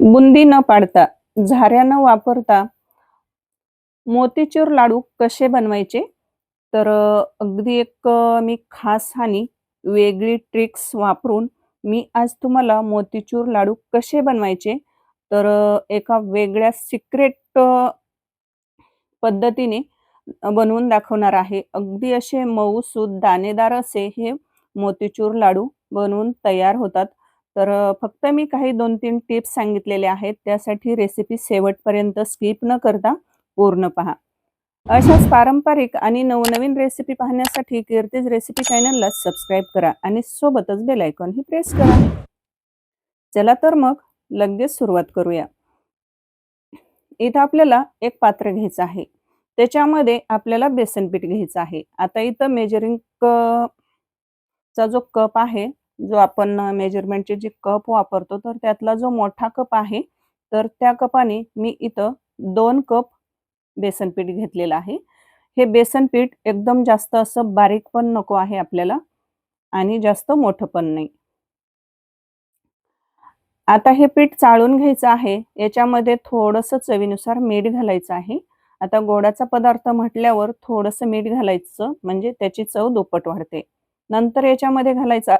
बुंदी न पाडता झाऱ्या न वापरता मोतीचूर लाडू कसे बनवायचे तर अगदी एक मी खास आणि वेगळी ट्रिक्स वापरून मी आज तुम्हाला मोतीचूर लाडू कसे बनवायचे तर एका वेगळ्या सिक्रेट पद्धतीने बनवून दाखवणार आहे. अगदी असे मऊसूद दाणेदार असे हे मोतीचूर लाडू बनवून तयार होतात. तर फक्त मी काही 2-3 टिप्स सांगितलेल्या आहेत. त्यासाठी रेसिपी शेवटपर्यंत स्किप न करता पूर्ण पहा. अशाच पारंपरिक आणि नवनवीन रेसिपी पाहण्यासाठी कीर्तीज रेसिपी चॅनलला सबस्क्राईब करा आणि सोबतच बेलायकॉन ही प्रेस करा. चला तर मग लगेच सुरुवात करूया. इथं आपल्याला एक पात्र घ्यायचं आहे. त्याच्यामध्ये आपल्याला बेसन पीठ घ्यायचं आहे. आता इथं मेजरिंग क चा जो कप आहे, जो आपण मेजरमेंटचे जे कप वापरतो, तर त्यातला जो मोठा कप आहे, तर त्या कपाने मी इथं दोन कप बेसन पीठ घेतलेलं आहे. हे बेसन पीठ एकदम जास्त असं बारीक पण नको आहे आपल्याला आणि जास्त मोठं पण नाही. आता हे पीठ चाळून घ्यायचं आहे. याच्यामध्ये थोडंसं चवीनुसार मीठ घालायचं आहे. आता गोडाचा पदार्थ म्हटल्यावर थोडंसं मीठ घालायचं म्हणजे त्याची चव दुप्पट वाढते. नंतर याच्यामध्ये घालायचा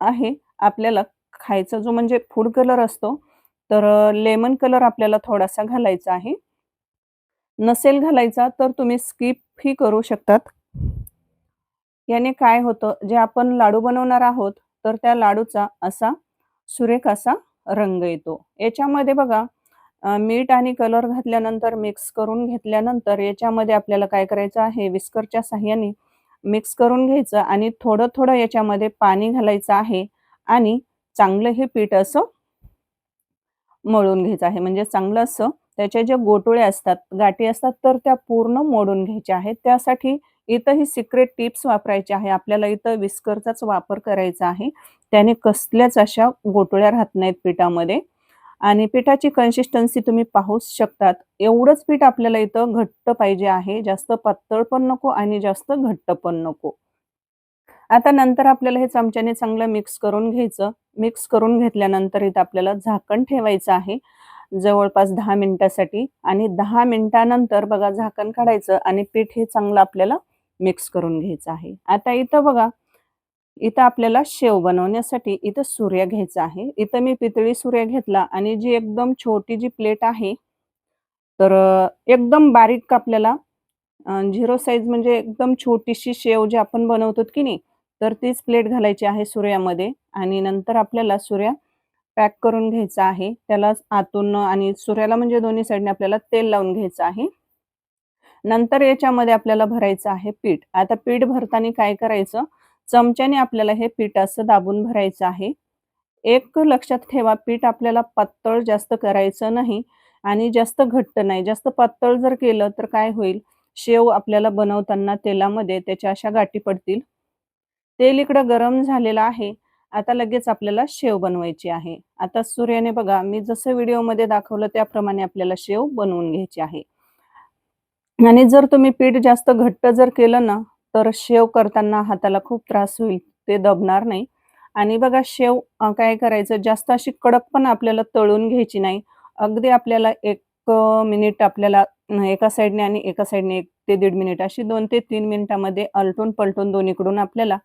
आहे आपल्याला खायचा जो म्हणजे फूड कलर असतो, तर लेमन कलर आपल्याला थोडासा घालायचा आहे. नसेल घालायचा तर तुम्ही स्किपही करू शकतात. याने काय होतं, जे आपण लाडू बनवणार आहोत, तर त्या लाडूचा असा सुरेख असा रंग येतो. याच्यामध्ये बघा मीठ आणि कलर घातल्यानंतर मिक्स करून घेतल्यानंतर याच्यामध्ये आपल्याला काय करायचं आहे, विस्करच्या साह्याने मिक्स करून घ्यायचं आणि थोडं-थोडं याच्यामध्ये पाणी घालायचं आहे आणि चांगलं हे पीठ असं मळून घ्यायचं आहे. म्हणजे चांगलं असं त्याच्या ज्या गोटोळ्या असतात, गाठी असतात, तर त्या पूर्ण मोडून घ्यायच्या आहेत. त्यासाठी इथं ही सिक्रेट टिप्स वापरायची आहे. आपल्याला इथं विस्करचाच वापर करायचा आहे. त्याने कसल्याच अशा गोटोळ्या राहत नाहीत पिठामध्ये आणि पिठाची कन्सिस्टन्सी तुम्ही पाहूच शकतात. एवढंच पीठ आपल्याला इथं घट्ट पाहिजे आहे. जास्त पातळ पण नको आणि जास्त घट्ट पण नको. आता नंतर आपल्याला हे चमच्याने चांगलं मिक्स करून घ्यायचं. मिक्स करून घेतल्यानंतर इथं आपल्याला झाकण ठेवायचं आहे जवळपास दहा मिनिटासाठी आणि दहा मिनिटानंतर बघा झाकण काढायचं आणि पीठ हे चांगलं आपल्याला मिक्स करून घ्यायचं आहे. आता इथं बघा, इथं आपल्याला शेव बनवण्यासाठी इथं सूर्य घ्यायचा आहे. इथं मी पितळी सूर्य घेतला आणि जी एकदम छोटी जी प्लेट आहे, तर एकदम बारीक आपल्याला झिरो साईज म्हणजे एकदम छोटीशी शेव जी आपण बनवतो की नाही, तर तीच प्लेट घालायची आहे सूर्यामध्ये आणि नंतर आपल्याला सूर्या पॅक करून घ्यायचा आहे. त्याला आतून आणि सूर्याला म्हणजे दोन्ही साईडने आपल्याला तेल लावून घ्यायचं आहे. नंतर याच्यामध्ये आपल्याला भरायचं आहे पीठ. आता पीठ भरताना काय करायचं, चमच्याने आपल्याला हे पीठ असं दाबून भरायचं आहे. एक लक्षात ठेवा, पीठ आपल्याला पातळ जास्त करायचं नाही आणि जास्त घट्ट नाही. जास्त पातळ जर केलं तर काय होईल, शेव आपल्याला बनवताना तेलामध्ये त्याच्या अशा गाठी पडतील. तेल इकडं गरम झालेलं आहे. आता लगेच आपल्याला शेव बनवायची आहे. आता सूर्याने बघा, मी जसं व्हिडिओमध्ये दाखवलं त्याप्रमाणे आपल्याला शेव बनवून घ्यायची आहे. आणि जर तुम्ही पीठ जास्त घट्ट जर केलं ना, तर शेव करताना हाताला खूप त्रास होईल. ते दबणार नाही. आणि बघा शेव काय करायचं जास्त अशी कडक पण आपल्याला तळून घ्यायची नाही. अगदी आपल्याला एक मिनिट आपल्याला एका साइडने आणि एका साइडने एक ते दीड मिनिट अशी दोन ते तीन मिनिटामध्ये आलटून-पलटून दोन्हीकडून आपल्याला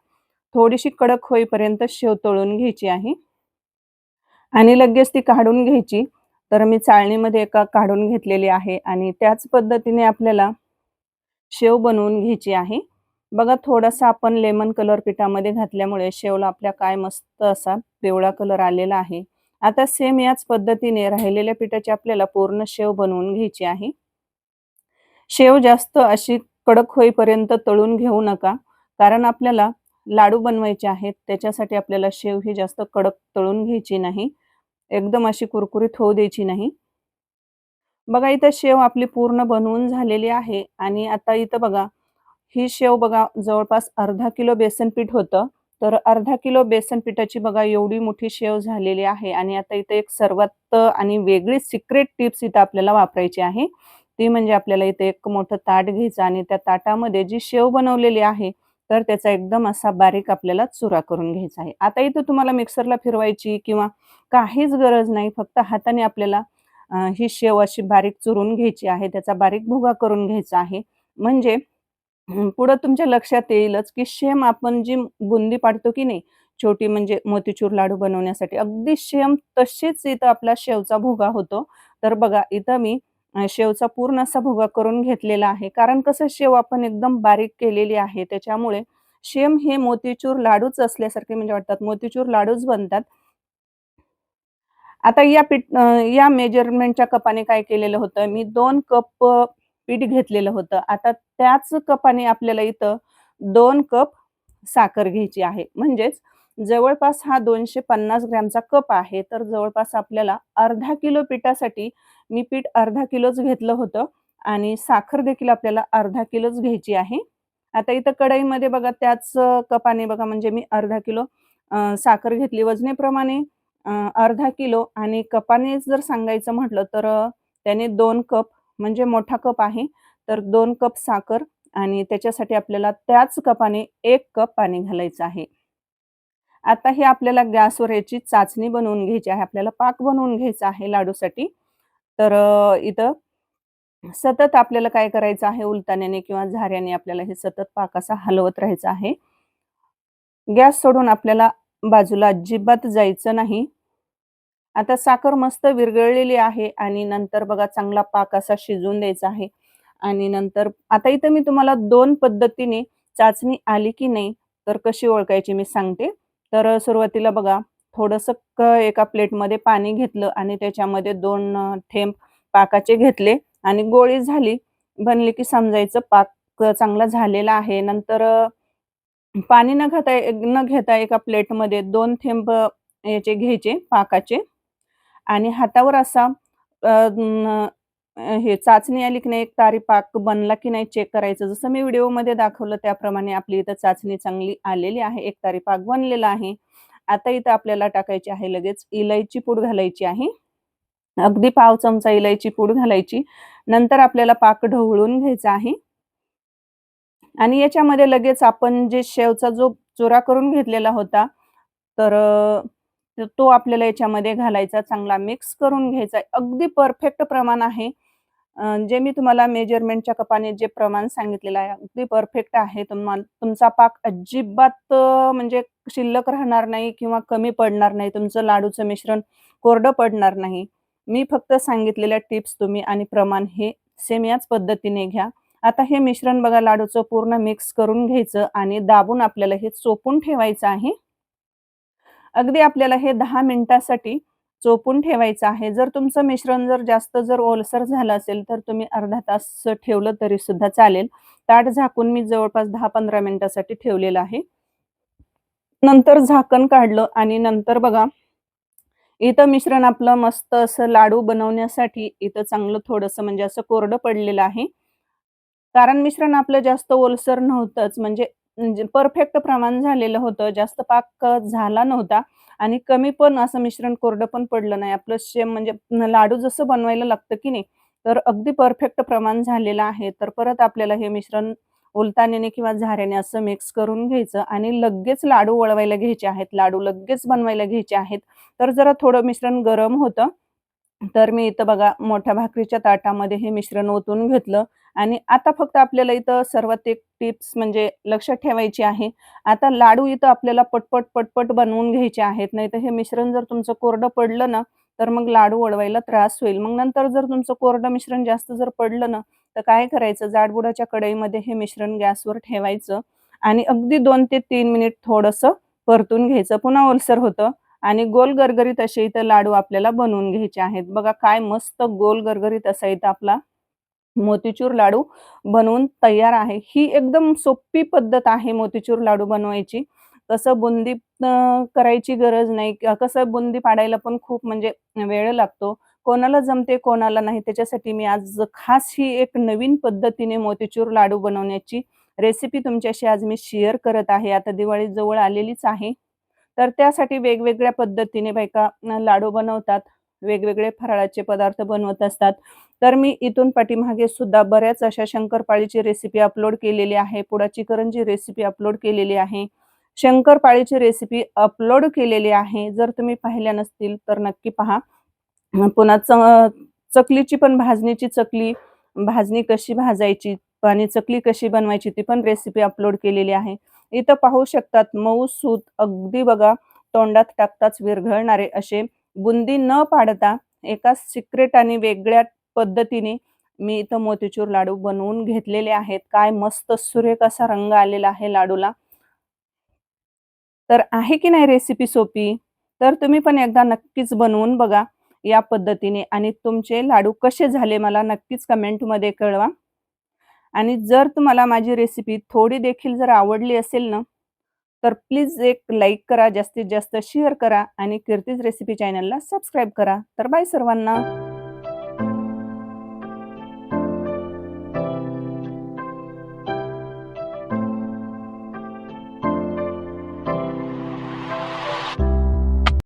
थोडीशी कडक होईपर्यंत शेव तळून घ्यायची आहे. आणि लगेच ती काढून घ्यायची. तर मी चाळणीमध्ये एका काढून घेतलेली आहे आणि त्याच पद्धतीने आपल्याला शेव बनवून घ्यायची आहे. बघा थोडासा आपण लेमन कलर पिठामध्ये घातल्यामुळे शेवला आपल्या काय मस्त असा पिवळा कलर आलेला आहे. आता सेम याच पद्धतीने राहिलेल्या पिठाची आपल्याला पूर्ण शेव बनवून घ्यायची आहे. शेव जास्त अशी कडक होईपर्यंत तळून घेऊ नका. कारण आपल्याला लाडू बनवायचे आहेत. त्याच्यासाठी आपल्याला शेव ही जास्त कडक तळून घ्यायची नाही. एकदम अशी कुरकुरीत होऊ द्यायची नाही. बघा इथं शेव आपली पूर्ण बनवून झालेली आहे आणि आता इथं बघा, ही शेव बघा जवळपास अर्धा किलो बेसन पीठ होतं. तर अर्धा किलो बेसन पिठाची बघा एवढी मोठी शेव झालेली आहे आणि आता इथे एक सर्वात आणि वेगळी सिक्रेट टिप्स इथं आपल्याला वापरायची आहे. ती म्हणजे आपल्याला इथे एक मोठं ताट घ्यायचं आणि त्या ताटामध्ये जी शेव बनवलेली आहे, तर त्याचा एकदम असा बारीक आपल्याला चुरा करून घ्यायचा आहे आता इथं तुम्हाला मिक्सरला फिरवायची किंवा काहीच गरज नाही फक्त हाताने आपल्याला ही शेव अशी बारीक चुरून घ्यायची आहे त्याचा बारीक भुगा करून घ्यायचा आहे म्हणजे पुढं तुमच्या लक्षात येईलच की शेम आपण जी बुंदी पाडतो की नाही छोटी म्हणजे मोतीचूर लाडू बनवण्यासाठी अगदी शेम तशीच इथं आपला शेवचा भोगा होतो. तर बघा इथं मी शेवचा पूर्ण असा भोगा करून घेतलेला आहे. कारण कसं शेव आपण एकदम बारीक केलेली आहे त्याच्यामुळे शेम हे मोतीचूर लाडूच असल्यासारखे म्हणजे वाटतात. मोतीचूर लाडूच बनतात. आता या पीठ या मेजरमेंटच्या कपाने काय केलेलं होतं? मी दोन कप पीठ घेतलेलं होतं. आता त्याच कपाने आपल्याला इथं दोन कप साखर घ्यायची आहे. म्हणजेच जवळपास हा दोनशे पन्नास ग्रॅमचा कप आहे. तर जवळपास आपल्याला अर्धा किलो पिठासाठी मी पीठ अर्धा किलोच घेतलं होतं. आणि साखर देखील आपल्याला अर्धा किलोच घ्यायची आहे. आता इथं कढईमध्ये बघा त्याच कपाने बघा म्हणजे मी अर्धा किलो साखर घेतली. वजनेप्रमाणे अर्धा किलो. आणि कपाने जर सांगायचं म्हटलं तर त्याने दोन कप म्हणजे मोठा कप आहे. तर दोन कप साखर आणि त्याच्यासाठी आपल्याला त्याच कपाने एक कप पाणी घालायचं आहे. आता हे आपल्याला गॅसवर याची चाचणी बनवून घ्यायची आहे. आपल्याला पाक बनवून घ्यायचा आहे लाडूसाठी. तर इथं सतत आपल्याला काय करायचं आहे? उलताण्याने किंवा झाऱ्याने आपल्याला हे सतत पाक असा हलवत राहायचं आहे. गॅस सोडून आपल्याला बाजूला अजिबात जायचं नाही. आता साखर मस्त विरघळलेली आहे आणि नंतर बघा चांगला पाक असा शिजवून द्यायचा आहे. आणि नंतर आता इथं मी तुम्हाला दोन पद्धतीने चाचणी आली की नाही तर कशी ओळखायची मी सांगते. तर सुरुवातीला बघा थोडस एका प्लेटमध्ये पाणी घेतलं आणि त्याच्यामध्ये दोन थेंब पाकाचे घेतले आणि गोळी झाली. बनली की समजायचं पाक चांगला झालेला आहे. नंतर पाणी न घेता न घेता एका प्लेटमध्ये दोन थेंब याचे घ्यायचे पाकाचे. आणि हातावर असा हे चाचणी आली की नाही एक तारी पाक बनला की नाही चेक करायचं. जसं मी व्हिडिओमध्ये दाखवलं त्याप्रमाणे आपली इथं चाचणी चांगली आलेली आहे एक तारी पाक बनलेला आहे. आता इथं आपल्याला टाकायची आहे लगेच इलायची पूड घालायची आहे. अगदी पाव चमचा इलायची पूड घालायची. नंतर आपल्याला पाक ढवळून घ्यायचा आहे. आणि याच्यामध्ये लगेच आपण जे शेवचा जो चुरा करून घेतलेला होता तर तर तो आपल्याला याच्यामध्ये घालायचा चांगला मिक्स करून घ्यायचा. अगदी परफेक्ट प्रमाण आहे. जे मी तुम्हाला मेजरमेंटच्या कपाने जे प्रमाण सांगितलेलं आहे अगदी परफेक्ट आहे. तुम्हाला तुमचा पाक अजिबात म्हणजे शिल्लक राहणार नाही किंवा कमी पडणार नाही. तुमचं लाडूचं मिश्रण कोरडं पडणार नाही. मी फक्त सांगितलेल्या टिप्स तुम्ही आणि प्रमाण हे सेम याच पद्धतीने घ्या. आता हे मिश्रण बघा लाडूचं पूर्ण मिक्स करून घ्यायचं आणि दाबून आपल्याला हे चोपून ठेवायचं आहे. अगदी आपल्याला हे दहा मिनिटासाठी चोपून ठेवायचं आहे. जर तुमचं मिश्रण जर जास्त जर ओलसर झालं असेल तर तुम्ही अर्धा तास ठेवलं तरी सुद्धा चालेल. ताट झाकून मी जवळपास दहा पंधरा मिनिटासाठी ठेवलेलं आहे. नंतर झाकण काढलं आणि नंतर बघा इथं मिश्रण आपलं मस्त असं लाडू बनवण्यासाठी इथं चांगलं थोडंसं म्हणजे असं कोरडं पडलेलं आहे. कारण मिश्रण आपलं जास्त ओलसर नव्हतंच म्हणजे म्हणजे म्हणजे परफेक्ट प्रमाण झालेलं होतं जास्त पाक झाला नव्हता आणि कमी पण असं मिश्रण कोरडं पण पडलं नाही. आपलं शेम म्हणजे लाडू जसं बनवायला लागतं की नाही तर अगदी परफेक्ट प्रमाण झालेलं आहे. तर परत आपल्याला हे मिश्रण उलताण्याने किंवा झाऱ्याने असं मिक्स करून घ्यायचं आणि लगेच लाडू वळवायला घ्यायचे आहेत. लाडू लगेच बनवायला घ्यायचे आहेत. तर जरा थोडं मिश्रण गरम होतं. तर मी इथं बघा मोठ्या भाकरीच्या ताटामध्ये हे मिश्रण ओतून घेतलं आणि आता फक्त आपल्याला इथं सर्वात एक टिप्स म्हणजे लक्षात ठेवायची आहे. आता लाडू इथं आपल्याला पटपट पटपट बनवून घ्यायचे आहेत नाही तर हे मिश्रण जर तुमचं कोरडं पडलं ना तर मग लाडू वळवायला त्रास होईल. मग नंतर जर तुमचं कोरडं मिश्रण जास्त जर पडलं ना तर काय करायचं? जाडबुडाच्या कढईमध्ये हे मिश्रण गॅसवर ठेवायचं आणि अगदी दोन ते तीन मिनिट थोडंसं परतून घ्यायचं. पुन्हा ओलसर होतं. आणि गोल गरगरीत असे इथं लाडू आपल्याला बनवून घ्यायचे आहेत. बघा काय मस्त गोल गरगरीत असा इथं आपला मोतीचूर लाडू बनवून तयार आहे. ही एकदम सोपी पद्धत आहे मोतीचूर लाडू बनवायची. कसं बुंदी करायची गरज नाही. कसं बुंदी पाडायला पण खूप म्हणजे वेळ लागतो. कोणाला जमते कोणाला नाही. त्याच्यासाठी मी आज खास ही एक नवीन पद्धतीने मोतीचूर लाडू बनवण्याची रेसिपी तुमच्याशी आज मी शेअर करत आहे. आता दिवाळी जवळ आलेलीच आहे. तर त्यासाठी वेगवेगळ्या पद्धतीने बायका लाडू बनवतात वेगवेगळे फराळाचे पदार्थ बनवत असतात. तर मी इथून पाठीमागे सुद्धा बऱ्याच अशा शंकरपाळीची रेसिपी अपलोड केलेली आहे. पुडाची करंजी रेसिपी अपलोड केलेली आहे. शंकरपाळीची रेसिपी अपलोड केलेली आहे. जर तुम्ही पाहिल्या नसतील तर नक्की पहा. पुन्हा च चकलीची पण भाजणीची चकली भाजणी कशी भाजायची आणि चकली कशी बनवायची ती पण रेसिपी अपलोड केलेली आहे. इथं पाहू शकतात मऊ सूत अगदी बघा तोंडात टाकताच विरघळणारे असे. बुंदी न पाडता एका सिक्रेट आणि वेगळ्या पद्धतीने मी इथं मोतीचूर लाडू बनवून घेतलेले आहेत. काय मस्त सुरेख असा रंग आलेला आहे लाडूला. तर आहे की नाही रेसिपी सोपी? तर तुम्ही पण एकदा नक्कीच बनवून बघा या पद्धतीने. आणि तुमचे लाडू कसे झाले मला नक्कीच कमेंटमध्ये कळवा. आणि जर तुम्हाला माझी रेसिपी थोडी देखील जर आवडली असेल ना तर प्लीज एक लाईक करा जास्तीत जास्त शेअर करा आणि कीर्तीज रेसिपी चॅनलला सबस्क्राईब करा. तर बाय सर्वांना.